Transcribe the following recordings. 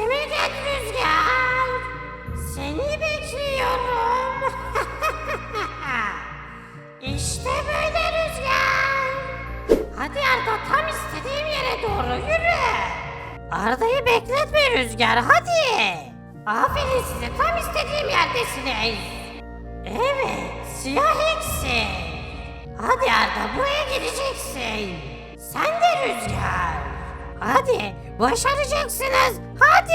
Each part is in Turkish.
Et Rüzgar. Seni bekliyorum. işte böyle Rüzgar. Hadi Arda tam istediğim yere doğru yürü. Arda'yı bekletme Rüzgar hadi. Aferin size tam istediğim yerdesiniz. Evet siyah eksik. Hadi Arda buraya gideceksin. Sen de Rüzgar. Hadi başaracaksınız. Hadi.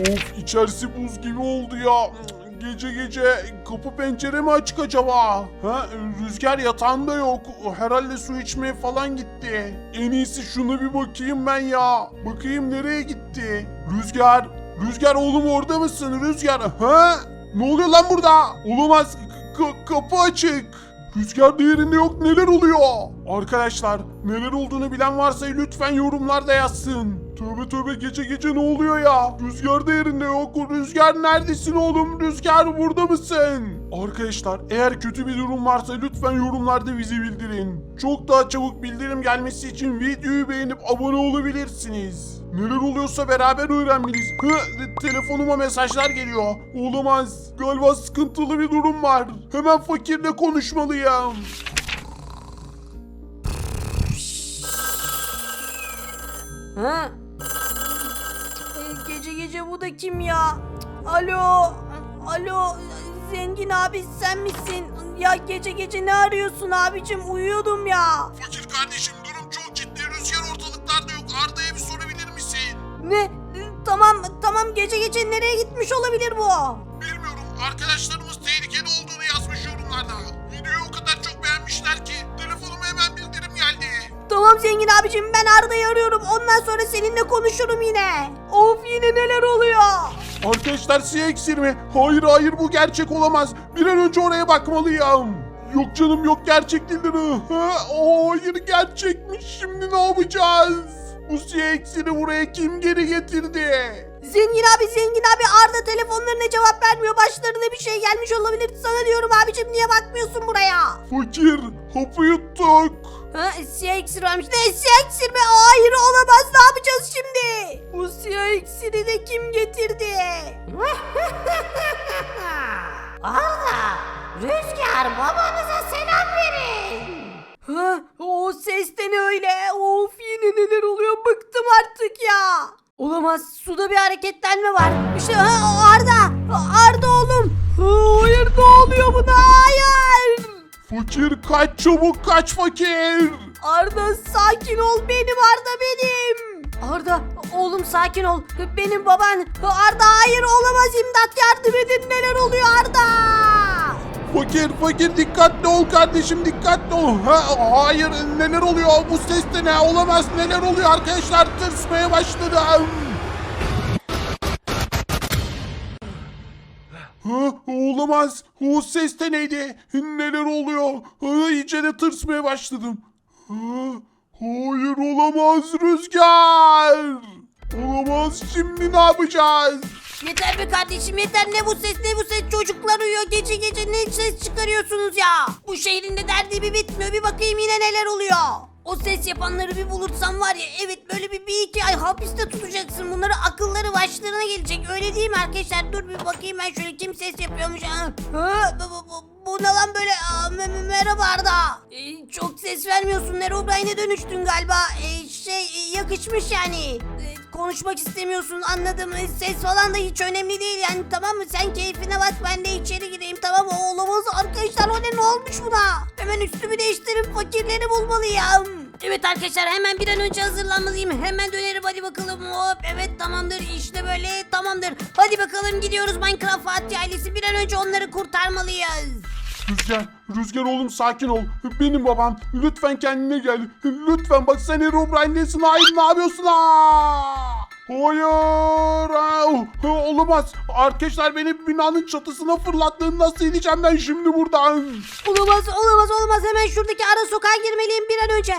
Of içerisi buz gibi oldu ya. Gece gece kapı pencere mi açık acaba? Ha, rüzgar yatağında yok. Herhalde su içmeye falan gitti. En iyisi şuna bir bakayım ben ya. Bakayım nereye gitti? Rüzgar, Rüzgar oğlum orada mısın Rüzgar? Ha? Ne oluyor lan burada? Olamaz. K- kapı açık. Rüzgar değerinde yok neler oluyor? Arkadaşlar neler olduğunu bilen varsa lütfen yorumlarda yazsın. Tövbe tövbe gece gece ne oluyor ya? Rüzgar değerinde yok. Rüzgar neredesin oğlum? Rüzgar burada mısın? Arkadaşlar eğer kötü bir durum varsa lütfen yorumlarda bizi bildirin. Çok daha çabuk bildirim gelmesi için videoyu beğenip abone olabilirsiniz. Neler oluyorsa beraber öğrenmeliyiz. Hı, telefonuma mesajlar geliyor. Olamaz. Galiba sıkıntılı bir durum var. Hemen fakirle konuşmalıyım. Ha? Gece gece bu da kim ya? Alo, alo, zengin abi sen misin? Ya gece gece ne arıyorsun abicim? Uyuyordum ya. Fakir kardeşim durum çok ciddi. Rüzgar ortalıklarda yok. Arda'ya bir sorabilir misin? Ne? Tamam, tamam gece gece nereye gitmiş olabilir bu? Tamam zengin abicim ben Arda'yı arıyorum. Ondan sonra seninle konuşurum yine. Of yine neler oluyor? Arkadaşlar siyah iksir mi? Hayır hayır bu gerçek olamaz. Bir an önce oraya bakmalıyım. Yok canım yok gerçek değildir. Ha, hayır gerçekmiş. Şimdi ne yapacağız? Bu siyah iksiri buraya kim geri getirdi? Zengin abi zengin abi Arda telefonlarına cevap vermiyor. Başlarına bir şey gelmiş olabilir. Sana diyorum abicim niye bakmıyorsun buraya? Fakir hapı yuttuk. Ha siyah iksir varmış. Ne siyah iksir mi? Hayır olamaz ne yapacağız şimdi? Bu siyah iksiri de kim getirdi? Arda, Rüzgar babanıza selam verin. Ha, o ses de ne öyle? Of yine neler oluyor? Bıktım artık ya. Olamaz. Suda bir hareketlenme var. İşte ha, Arda. Arda oğlum. Ha, Hayır ne oluyor buna? Hayır. Fakir kaç çabuk kaç fakir. Arda sakin ol benim Arda benim. Arda oğlum sakin ol. Benim baban. Arda hayır olamaz imdat yardım edin neler oluyor Arda. Fakir fakir dikkatli ol kardeşim dikkatli ol. Ha, hayır neler oluyor bu ses de ne olamaz neler oluyor arkadaşlar tırsmaya başladım. Olamaz. O ses de neydi? Neler oluyor? Ha, iyice de tırsmaya başladım. Ha, hayır olamaz Rüzgar. Olamaz şimdi ne yapacağız? Yeter be kardeşim yeter ne bu ses ne bu ses çocuklar uyuyor gece gece ne ses çıkarıyorsunuz ya. Bu şehrin de derdi bir bitmiyor bir bakayım yine neler oluyor. O ses yapanları bir bulursam var ya evet böyle bir, bir iki ay hapiste tutacaksın. Bunları akılları başlarına gelecek. Öyle değil mi arkadaşlar? Dur bir bakayım ben şöyle kim ses yapıyormuş? Ha, bu, bu, bu, bu ne lan böyle? Aa, me- me- merhaba Arda. Ee, çok ses vermiyorsun. Herobrine'e dönüştün galiba. Ee, şey e, yakışmış yani. Ee, konuşmak istemiyorsun anladım. Ee, ses falan da hiç önemli değil yani tamam mı? Sen keyfine bak ben de içeri gireyim tamam mı? Olamaz arkadaşlar o ne? Ne olmuş buna? Hemen üstümü değiştirip fakirleri bulmalıyım Evet arkadaşlar hemen bir an önce hazırlanmalıyım. Hemen dönerim hadi bakalım. Hop evet tamamdır işte böyle tamamdır. Hadi bakalım gidiyoruz Minecraft Fatih ailesi. Bir an önce onları kurtarmalıyız. Rüzgar, Rüzgar oğlum sakin ol. Benim babam. Lütfen kendine gel. Lütfen bak sen Herobrine'desin. Hayır ne yapıyorsun? Aa! Hayır. Aa! Olamaz. Arkadaşlar beni binanın çatısına fırlattığını nasıl ineceğim ben şimdi buradan? Olamaz olamaz olamaz hemen şuradaki ara sokağa girmeliyim bir an önce.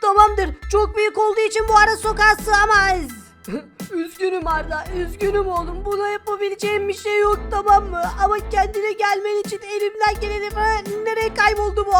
Tamamdır çok büyük olduğu için bu ara sokağa sığamaz. üzgünüm Arda, üzgünüm oğlum. Buna yapabileceğim bir şey yok tamam mı? Ama kendine gelmen için elimden geleni Ha, nereye kayboldu bu?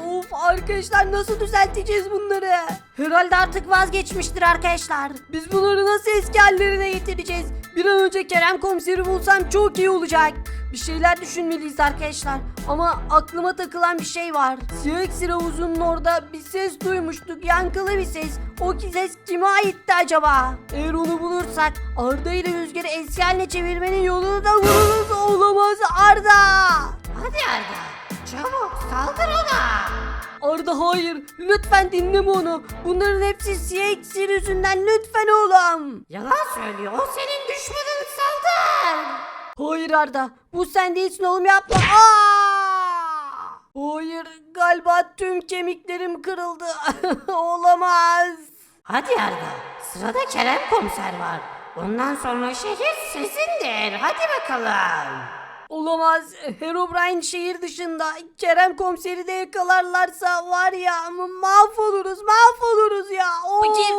Of arkadaşlar nasıl düzelteceğiz bunları? Herhalde artık vazgeçmiştir arkadaşlar. Biz bunları nasıl eski hallerine getireceğiz? Bir an önce Kerem komiseri bulsam çok iyi olacak. Bir şeyler düşünmeliyiz arkadaşlar. Ama aklıma takılan bir şey var. Siyah iksir havuzunun orada bir ses duymuştuk. Yankılı bir ses. O ki ses kime aitti acaba? Eğer onu bulursak Arda ile Rüzgar'ı eski haline çevirmenin yolunu da buluruz. Olamaz Arda. Hadi Arda çabuk saldır ona. Arda hayır. Lütfen dinleme onu. Bunların hepsi siyah iksir yüzünden. Lütfen oğlum. Yalan söylüyor o senin düşmanın saldır. Hayır Arda. Bu sen değilsin oğlum yapma. Aa! Hayır galiba tüm kemiklerim kırıldı. Olamaz. Hadi Arda sırada Kerem komiser var. Ondan sonra şehir sizindir. Hadi bakalım. Olamaz. Herobrine şehir dışında. Kerem komiseri de yakalarlarsa var ya mahvoluruz mahvoluruz ya. Of. Fakir.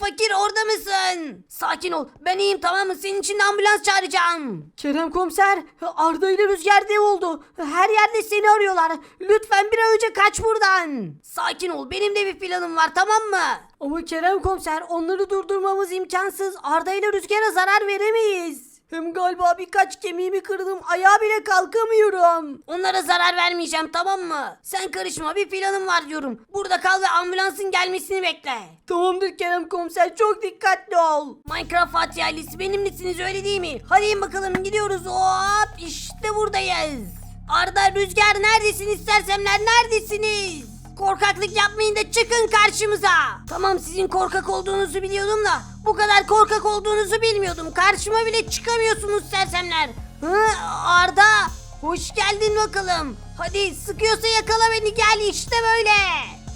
Fakir orada mısın? Sakin ol. Ben iyiyim tamam mı? Senin için ambulans çağıracağım. Kerem komiser Arda ile Rüzgar dev oldu. Her yerde seni arıyorlar. Lütfen bir an önce kaç buradan. Sakin ol. Benim de bir planım var tamam mı? Ama Kerem komiser onları durdurmamız imkansız. Arda ile Rüzgar'a zarar veremeyiz. Hem galiba birkaç kemiğimi kırdım. Ayağa bile kalkamıyorum. Onlara zarar vermeyeceğim tamam mı? Sen karışma bir planım var diyorum. Burada kal ve ambulansın gelmesini bekle. Tamamdır Kerem komiser çok dikkatli ol. Minecraft Fatih ailesi benimlisiniz öyle değil mi? Hadi in bakalım gidiyoruz. Hop işte buradayız. Arda Rüzgar neredesiniz sersemler neredesiniz? Korkaklık yapmayın da çıkın karşımıza. Tamam sizin korkak olduğunuzu biliyordum da bu kadar korkak olduğunuzu bilmiyordum. Karşıma bile çıkamıyorsunuz sersemler. Hı, Arda hoş geldin bakalım. Hadi sıkıyorsa yakala beni gel işte böyle.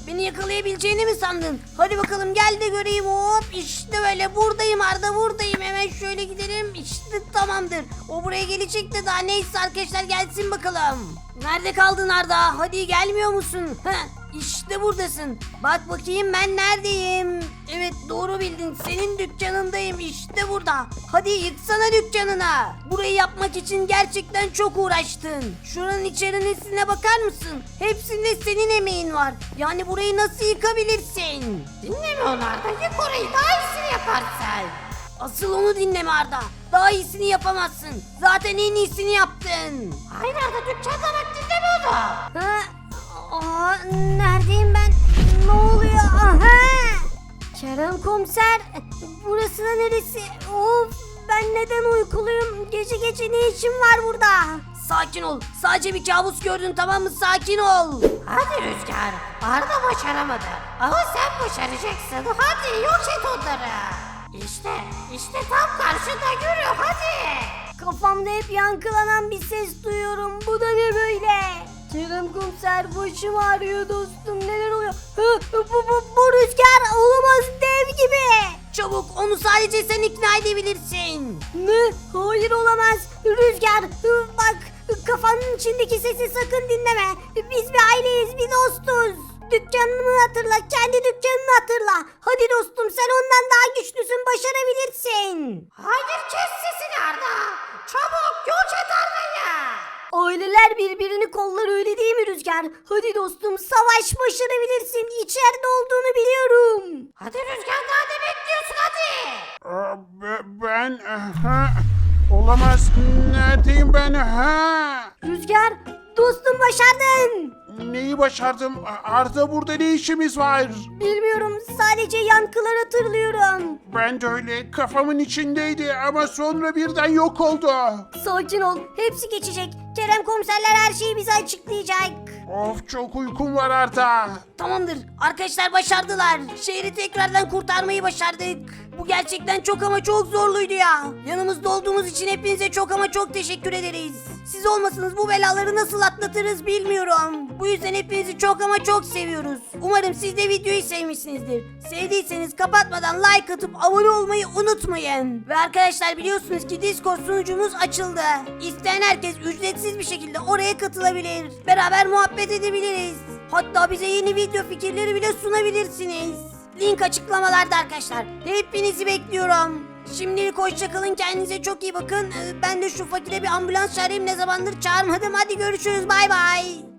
Beni yakalayabileceğini mi sandın? Hadi bakalım gel de göreyim hop işte böyle buradayım Arda buradayım hemen şöyle gidelim işte tamamdır. O buraya gelecek de daha neyse arkadaşlar gelsin bakalım. Nerede kaldın Arda? Hadi gelmiyor musun? Heh, işte buradasın. Bak bakayım ben neredeyim? Evet doğru bildin. Senin dükkanındayım. işte burada. Hadi yıksana dükkanına. Burayı yapmak için gerçekten çok uğraştın. Şuranın içerisine bakar mısın? Hepsinde senin emeğin var. Yani burayı nasıl yıkabilirsin? Dinleme onu Arda yık orayı daha iyisini yaparsın. Asıl onu dinleme Arda. Daha iyisini yapamazsın. Zaten en iyisini yaptın. Hayır komiser, burası da neresi? Of, ben neden uykuluyum? Gece gece ne işim var burada? Sakin ol. Sadece bir kabus gördün tamam mı? Sakin ol. Hadi Rüzgar Arda başaramadı. Ama sen başaracaksın. Hadi yok et onları. İşte işte tam karşında yürü hadi. Kafamda hep yankılanan bir ses duyuyorum. Bu da ne böyle? Kerem komiser başım ağrıyor dostum. Neler oluyor? Hı, bu, bu, bu rüzgar olamaz dev gibi. Çabuk onu sadece sen ikna edebilirsin. Ne? Hayır olamaz. Rüzgar hı, bak kafanın içindeki sesi sakın dinleme. Biz bir aileyiz bir dostuz. Dükkanını hatırla kendi dükkanını hatırla. Hadi dostum sen ondan daha güçlüsün başarabilirsin. Hayır kes sesini Arda. Çabuk et Arda'yı. Aileler birbirini kollar öyle değil mi Rüzgar? Hadi dostum savaş başarabilirsin. İçeride olduğunu biliyorum. Hadi Rüzgar daha ne bekliyorsun hadi. Aa, be- Ben... Ha, olamaz. Neredeyim ben? Ha? Rüzgar dostum başardın. Neyi başardım? Arda burada ne işimiz var? Bilmiyorum sadece yankılar hatırlıyorum. Ben de öyle kafamın içindeydi ama sonra birden yok oldu. Sakin ol hepsi geçecek. Kerem komiserler her şeyi bize açıklayacak. Of çok uykum var Arda. Tamamdır. Arkadaşlar başardılar. Şehri tekrardan kurtarmayı başardık. Bu gerçekten çok ama çok zorluydu ya. Yanımızda olduğumuz için hepinize çok ama çok teşekkür ederiz. Siz olmasanız bu belaları nasıl atlatırız bilmiyorum. Bu yüzden hepinizi çok ama çok seviyoruz. Umarım siz de videoyu sevmişsinizdir. Sevdiyseniz kapatmadan like atıp abone olmayı unutmayın. Ve arkadaşlar biliyorsunuz ki Discord sunucumuz açıldı. İsteyen herkes ücretsiz bir şekilde oraya katılabilir. Beraber muhabbet edebiliriz. Hatta bize yeni video fikirleri bile sunabilirsiniz. Link açıklamalarda arkadaşlar. Hepinizi bekliyorum. Şimdilik hoşçakalın kendinize çok iyi bakın. Ee, Ben de şu fakire bir ambulans çağırayım ne zamandır çağırmadım. Hadi görüşürüz bay bay.